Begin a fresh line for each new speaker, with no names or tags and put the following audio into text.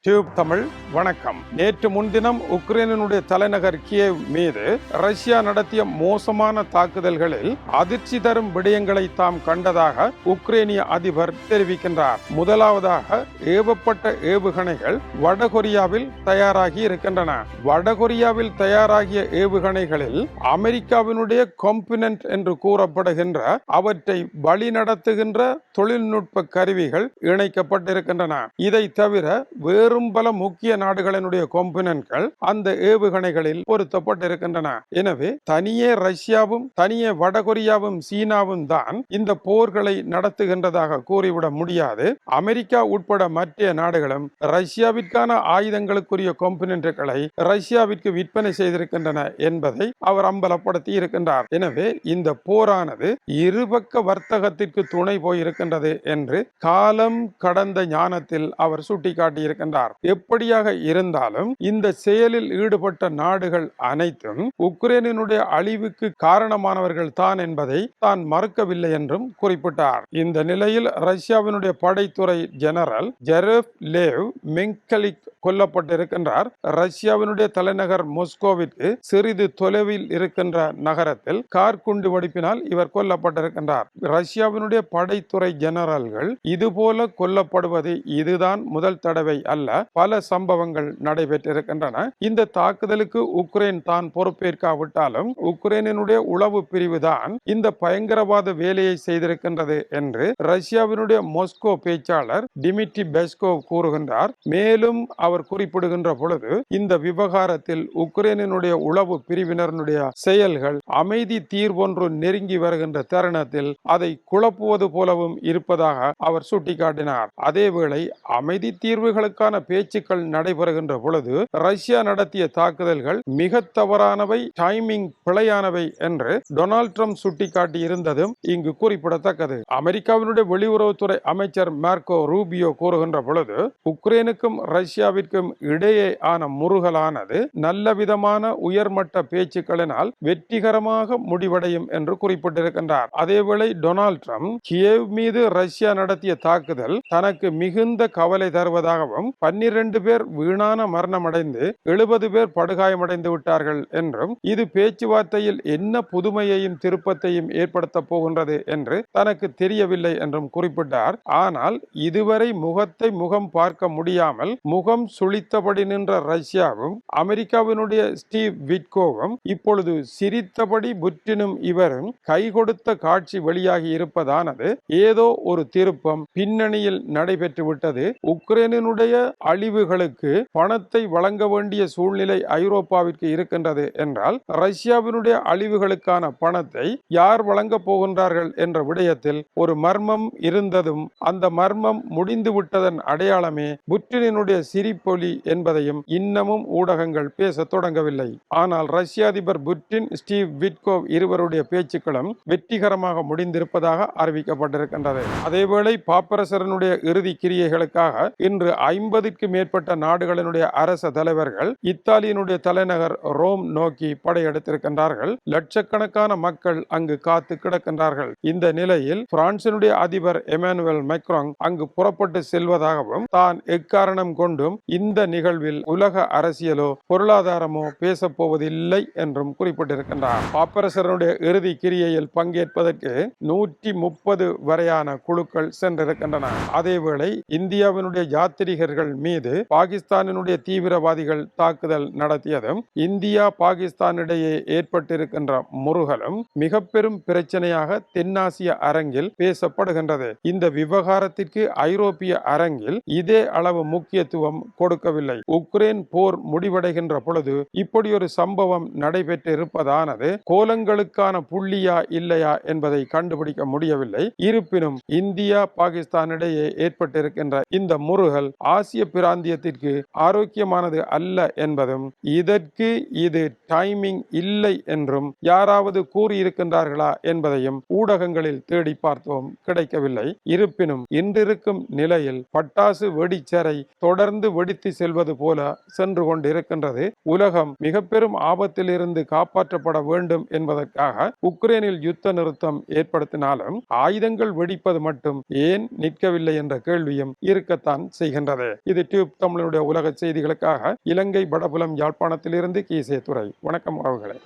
Tube Tamil வணக்கம். நேற்று முன்தினம் உக்ரைனினுடைய தலைநகர் கியேவ் மீது ரஷ்யா நடத்திய மோசமான தாக்குதல்களில் அதிர்ச்சி தரும் விடயங்களை தாம் கண்டதாக உக்ரைனிய அதிபர் தெரிவிக்கின்றார். முதலாவதாக ஏவப்பட்ட ஏவுகணைகள் வடகொரியாவில் தயாராகி இருக்கின்றன. வடகொரியாவில் தயாராகிய ஏவுகணைகளில் அமெரிக்காவினுடைய காம்பினன்ட் என்று கூறப்படுகின்ற அவற்றை வழிநடத்துகின்ற தொழில்நுட்ப கருவிகள் இணைக்கப்பட்டிருக்கின்றன. இதை தவிர வேறும் பல முக்கிய நாடுகளினுடைய கொம்பினன்கள் அந்த ஏவுகணைகளில் பொருத்தப்பட்டிருக்கின்றன. எனவே தனியே ரஷ்யாவும் தனியே வடகொரியாவும் சீனாவும் தான் இந்த போர்களை நடத்துகின்றதாக கூறிவிட முடியாது. அமெரிக்கா உட்பட மற்ற நாடுகளும் ரஷ்யாவிற்கான ஆயுதங்களுக்குரிய காம்பினன்ட்களை ரஷ்யாவிற்கு விற்பனை செய்திருக்கின்றன என்பதை அவர் அம்பலப்படுத்தி இருக்கின்றார். எனவே இந்த போரானது இருபக்க வர்த்தகத்திற்கு துணை போயிருக்கின்றது என்று காலம் கடந்த ஞானத்தில் அவர் சுட்டிக்காட்டியிருக்கின்றார். எப்படியாக இருந்தாலும் இந்த செயலில் ஈடுபட்ட நாடுகள் அனைத்தும் உக்ரைனினுடைய அழிவுக்கு காரணமானவர்கள் தான் என்பதை தான் மறுக்கவில்லை என்றும் குறிப்பிட்டார். இந்த நிலையில் ரஷ்யாவினுடைய படைத்துறை ஜெனரல் ஜெரப் லேவ் மெங்கலிக் கொல்லப்பட்டிருக்கின்றார். ரஷ்யாவினுடைய தலைநகர் மொஸ்கோவிற்கு சிறிது தொலைவில் இருக்கின்ற நகரத்தில் கார் குண்டு வெடிப்பினால் இவர் கொல்லப்பட்டிருக்கின்றார். ரஷ்யாவினுடைய படைத்துறை ஜெனரல்கள் இதுபோல கொல்லப்படுவது இதுதான் முதல் தடவை அல்ல. பல சம்பவங்கள் நடைபெற்றிருக்கின்றன. இந்த தாக்குதலுக்கு உக்ரைன் தான் பொறுப்பேற்காவிட்டாலும் உக்ரைனினுடைய உளவு பிரிவு தான் இந்த பயங்கரவாத வேலையை செய்திருக்கின்றது என்று ரஷ்யாவினுடைய மொஸ்கோ பேச்சாளர் டிமிட்ரி பெஸ்கோவ் கூறுகின்றார். மேலும் அவர் குறிப்பிடுகின்ற பொழுது இந்த விவகாரத்தில் உக்ரைனினுடைய உளவு பிரிவினருடைய செயல்கள் அமைதி தீர்வொன்று நெருங்கி வருகின்ற தருணத்தில் அதை குழப்புவது போலவும் இருப்பதாக அவர் சுட்டிக்காட்டினார். அதேவேளை அமைதி தீர்வுகளுக்கான பேச்சுக்கள் நடைபெறுகின்ற பொழுது ரஷ்யா நடத்திய தாக்குதல்கள் மிக தவறானவை டைமிங் பிழையானவை என்று டொனால்ட் ட்ரம்ப் சுட்டிக்காட்டி இருந்ததும் இங்கு குறிப்பிடத்தக்கது. அமெரிக்காவினுடைய வெளியுறவுத்துறை அமைச்சர் மார்க்கோ ரூபியோ கூறுகின்ற பொழுது உக்ரைனுக்கும் ரஷ்யாவிற்கும் இடையே ஆன முருகலானது நல்ல விதமான உயர்மட்ட பேச்சுக்களினால் வெற்றிகரமாக முடிவடையும் என்று குறிப்பிட்டிருக்கின்றார். அதேவேளை டொனால்ட் ட்ரம்ப் கியேவ் மீது ரஷ்யா நடத்திய தாக்குதல் தனக்கு மிகுந்த கவலை தருவதாகவும் பன்னிரண்டு பேர் வீணான மரணமடைந்து எழுபது பேர் படுகாயமடைந்து விட்டார்கள் என்றும் இது பேச்சுவார்த்தையில் என்ன புதுமையையும் திருப்பத்தையும் ஏற்படுத்த போகின்றது என்று தனக்கு தெரியவில்லை என்றும் குறிப்பிட்டார். ஆனால் இதுவரை முகத்தை முகம் பார்க்க முடியாமல் முகம் சுளித்தபடி நின்ற ரஷ்யாவும் அமெரிக்காவினுடைய ஸ்டீவ் விட்கோவும் இப்பொழுது சிரித்தபடி புற்றினும் இவரும் கை கொடுத்த காட்சி வெளியாகி இருப்பதானது ஏதோ ஒரு திருப்பம் பின்னணியில் நடைபெற்று விட்டது உக்ரைனினுடைய அழிவுகளுக்கு பணத்தை வழங்க வேண்டிய சூழ்நிலை ஐரோப்பாவிற்கு இருக்கின்றது என்றால் ரஷ்யாவினுடைய அழிவுகளுக்கான பணத்தை யார் வழங்கப் போகின்றார்கள் என்ற விடயத்தில் ஒரு மர்மம் இருந்ததும் அந்த மர்மம் முடிந்து விட்டதன் அடையாளமே புட்டினுடைய சிரிப்பொலி என்பதையும் இன்னமும் ஊடகங்கள் பேச தொடங்கவில்லை. ஆனால் ரஷ்ய அதிபர் புட்டின் ஸ்டீவ் விட்கோவ் இருவருடைய பேச்சுக்களும் வெற்றிகரமாக முடிந்திருப்பதாக அறிவிக்கப்பட்டிருக்கின்றது. அதேவேளை பாப்பரசரனுடைய இறுதி கிரியைகளுக்காக இன்று ஐம்பது ஐம்பதுக்கு மேற்பட்ட நாடுகளினுடைய அரச தலைவர்கள் இத்தாலியினுடைய தலைநகர் ரோம் நோக்கி படையெடுத்திருக்கின்றார்கள். லட்சக்கணக்கான மக்கள் அங்கு காத்து கிடக்கின்றார்கள். இந்த நிலையில் பிரான்சினுடைய அதிபர் எமானுவேல் மைக்ராங் அங்கு புறப்பட்டு செல்வதாகவும் தான் எக்காரணம் கொண்டும் இந்த நிகழ்வில் உலக அரசியலோ பொருளாதாரமோ பேசப்போவதில்லை என்றும் குறிப்பிட்டிருக்கின்றார். பாப்பரசரனுடைய இறுதி கிரியையில் பங்கேற்பதற்கு நூற்றி முப்பது வரையான குழுக்கள் சென்றிருக்கின்றன. அதேவேளை இந்தியாவினுடைய யாத்திரிகர்கள் மீது பாகிஸ்தானினுடைய தீவிரவாதிகள் தாக்குதல் நடத்தியதும் இந்தியா பாகிஸ்தானிடையே ஏற்பட்டிருக்கின்ற முருகலும் மிக பெரும் பிரச்சனையாக தென்னாசிய அரங்கில் பேசப்படுகின்றது. இந்த விவகாரத்திற்கு ஐரோப்பிய அரங்கில் இதே அளவு முக்கியத்துவம் கொடுக்கவில்லை. உக்ரைன் போர் முடிவடைகின்ற பொழுது இப்படி ஒரு சம்பவம் நடைபெற்றிருப்பதானது கோலங்களுக்கான புள்ளியா இல்லையா என்பதை கண்டுபிடிக்க முடியவில்லை. இருப்பினும் இந்தியா பாகிஸ்தானிடையே ஏற்பட்டிருக்கின்ற இந்த முருகல் ஆசிய பிராந்தியத்திற்கு ஆரோக்கியமானது அல்ல என்பதும் இதற்கு இது டைமிங் இல்லை என்றும் யாராவது கூறியிருக்கின்றார்களா என்பதையும் ஊடகங்களில் தேடி பார்த்தோம். கிடைக்கவில்லை. இருப்பினும் இன்றிருக்கும் நிலையில் பட்டாசு வெடிச்சரை தொடர்ந்து வெடித்து செல்வது போல சென்று கொண்டிருக்கின்றது. உலகம் மிக பெரும் ஆபத்திலிருந்து காப்பாற்றப்பட வேண்டும் என்பதற்காக உக்ரைனில் யுத்த நிறுத்தம் ஏற்படுத்தினாலும் ஆயுதங்கள் வெடிப்பது மட்டும் ஏன் நிற்கவில்லை என்ற கேள்வியும் இருக்கத்தான் செய்கின்றது. இது டியூப் தமிழனுடைய உலக செய்திகளுக்காக இலங்கை வடபுலம் யாழ்ப்பாணத்திலிருந்து கீசே துறை வணக்கம் அவர்களே